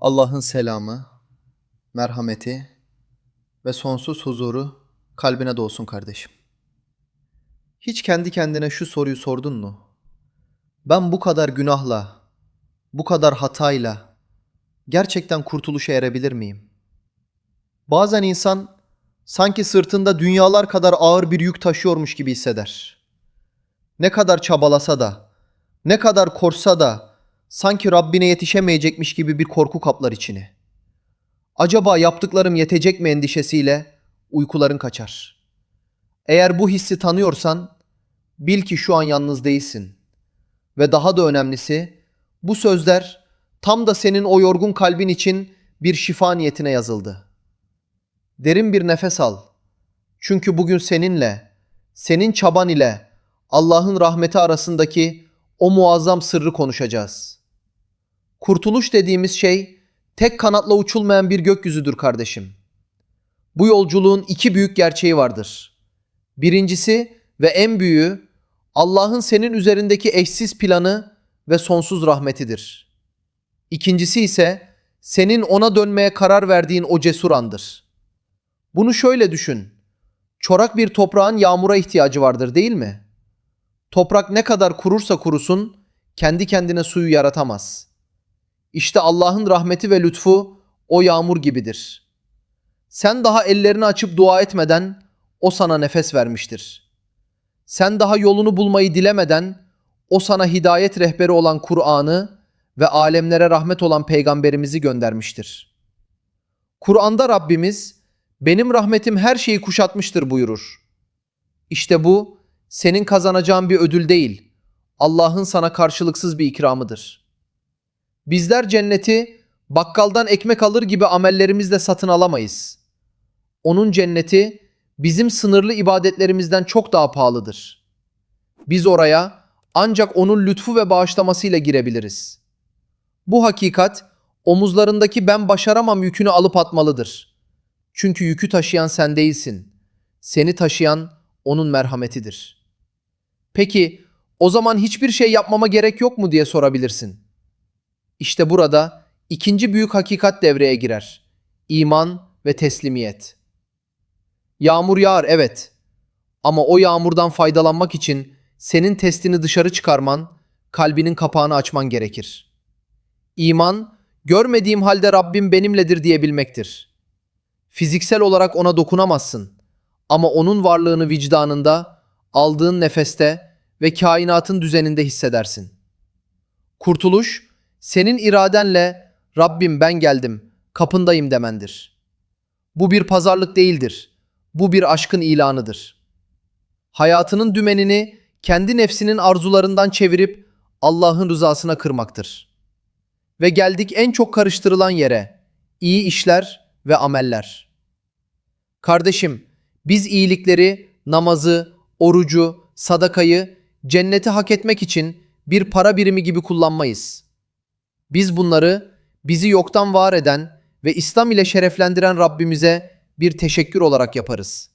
Allah'ın selamı, merhameti ve sonsuz huzuru kalbine dolsun kardeşim. Hiç kendi kendine şu soruyu sordun mu? Ben bu kadar günahla, bu kadar hatayla gerçekten kurtuluşa erebilir miyim? Bazen insan sanki sırtında dünyalar kadar ağır bir yük taşıyormuş gibi hisseder. Ne kadar çabalasa da, ne kadar korsa da sanki Rabbine yetişemeyecekmiş gibi bir korku kaplar içini. Acaba yaptıklarım yetecek mi endişesiyle uykuların kaçar. Eğer bu hissi tanıyorsan bil ki şu an yalnız değilsin. Ve daha da önemlisi bu sözler tam da senin o yorgun kalbin için bir şifa niyetine yazıldı. Derin bir nefes al. Çünkü bugün seninle, senin çaban ile Allah'ın rahmeti arasındaki o muazzam sırrı konuşacağız. Kurtuluş dediğimiz şey tek kanatla uçulmayan bir gökyüzüdür kardeşim. Bu yolculuğun iki büyük gerçeği vardır. Birincisi ve en büyüğü Allah'ın senin üzerindeki eşsiz planı ve sonsuz rahmetidir. İkincisi ise senin ona dönmeye karar verdiğin o cesur andır. Bunu şöyle düşün. Çorak bir toprağın yağmura ihtiyacı vardır değil mi? Toprak ne kadar kurursa kurusun kendi kendine suyu yaratamaz. İşte Allah'ın rahmeti ve lütfu o yağmur gibidir. Sen daha ellerini açıp dua etmeden o sana nefes vermiştir. Sen daha yolunu bulmayı dilemeden o sana hidayet rehberi olan Kur'an'ı ve alemlere rahmet olan peygamberimizi göndermiştir. Kur'an'da Rabbimiz benim rahmetim her şeyi kuşatmıştır buyurur. İşte bu senin kazanacağın bir ödül değil, Allah'ın sana karşılıksız bir ikramıdır. Bizler cenneti bakkaldan ekmek alır gibi amellerimizle satın alamayız. Onun cenneti bizim sınırlı ibadetlerimizden çok daha pahalıdır. Biz oraya ancak onun lütfu ve bağışlamasıyla girebiliriz. Bu hakikat omuzlarındaki ben başaramam yükünü alıp atmalıdır. Çünkü yükü taşıyan sen değilsin. Seni taşıyan onun merhametidir. Peki o zaman hiçbir şey yapmama gerek yok mu diye sorabilirsin. İşte burada ikinci büyük hakikat devreye girer. İman ve teslimiyet. Yağmur yağar evet. Ama o yağmurdan faydalanmak için senin testini dışarı çıkarman, kalbinin kapağını açman gerekir. İman, görmediğim halde Rabbim benimledir diyebilmektir. Fiziksel olarak ona dokunamazsın ama onun varlığını vicdanında, aldığın nefeste ve kainatın düzeninde hissedersin. Kurtuluş, senin iradenle Rabbim ben geldim, kapındayım demendir. Bu bir pazarlık değildir. Bu bir aşkın ilanıdır. Hayatının dümenini kendi nefsinin arzularından çevirip Allah'ın rızasına kırmaktır. Ve geldik en çok karıştırılan yere, iyi işler ve ameller. Kardeşim, biz iyilikleri, namazı, orucu, sadakayı cenneti hak etmek için bir para birimi gibi kullanmayız. Biz bunları bizi yoktan var eden ve İslam ile şereflendiren Rabbimize bir teşekkür olarak yaparız.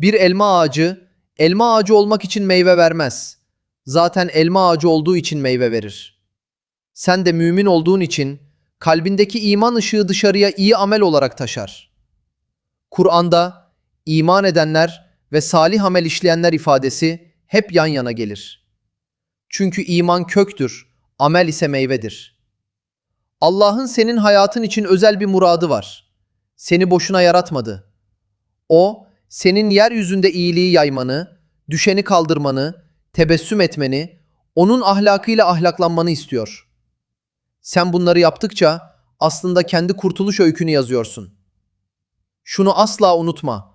Bir elma ağacı elma ağacı olmak için meyve vermez. Zaten elma ağacı olduğu için meyve verir. Sen de mümin olduğun için kalbindeki iman ışığı dışarıya iyi amel olarak taşar. Kur'an'da iman edenler ve salih amel işleyenler ifadesi hep yan yana gelir. Çünkü iman köktür, amel ise meyvedir. Allah'ın senin hayatın için özel bir muradı var. Seni boşuna yaratmadı. O, senin yeryüzünde iyiliği yaymanı, düşeni kaldırmanı, tebessüm etmeni, onun ahlakıyla ahlaklanmanı istiyor. Sen bunları yaptıkça aslında kendi kurtuluş öykünü yazıyorsun. Şunu asla unutma.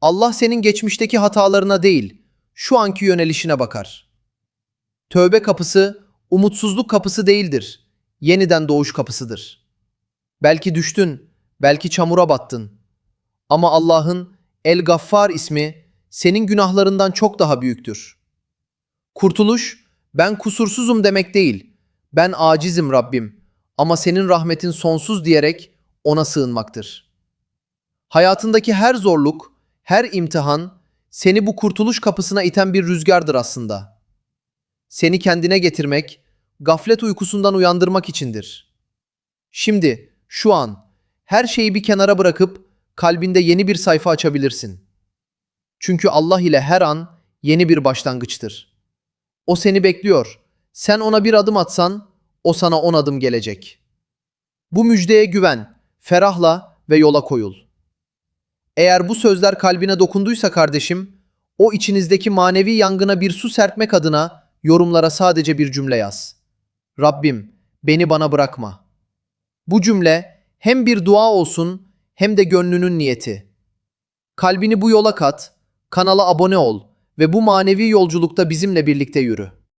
Allah senin geçmişteki hatalarına değil, şu anki yönelişine bakar. Tövbe kapısı umutsuzluk kapısı değildir. Yeniden doğuş kapısıdır. Belki düştün, belki çamura battın. Ama Allah'ın El Gaffar ismi senin günahlarından çok daha büyüktür. Kurtuluş ben kusursuzum demek değil. Ben acizim Rabbim ama senin rahmetin sonsuz diyerek ona sığınmaktır. Hayatındaki her zorluk, her imtihan seni bu kurtuluş kapısına iten bir rüzgardır aslında. Seni kendine getirmek, gaflet uykusundan uyandırmak içindir. Şimdi, şu an, her şeyi bir kenara bırakıp kalbinde yeni bir sayfa açabilirsin. Çünkü Allah ile her an yeni bir başlangıçtır. O seni bekliyor. Sen ona bir adım atsan, o sana on adım gelecek. Bu müjdeye güven, ferahla ve yola koyul. Eğer bu sözler kalbine dokunduysa kardeşim, o içinizdeki manevi yangına bir su serpmek adına yorumlara sadece bir cümle yaz. Rabbim, beni bana bırakma. Bu cümle hem bir dua olsun hem de gönlünün niyeti. Kalbini bu yola kat, kanala abone ol ve bu manevi yolculukta bizimle birlikte yürü.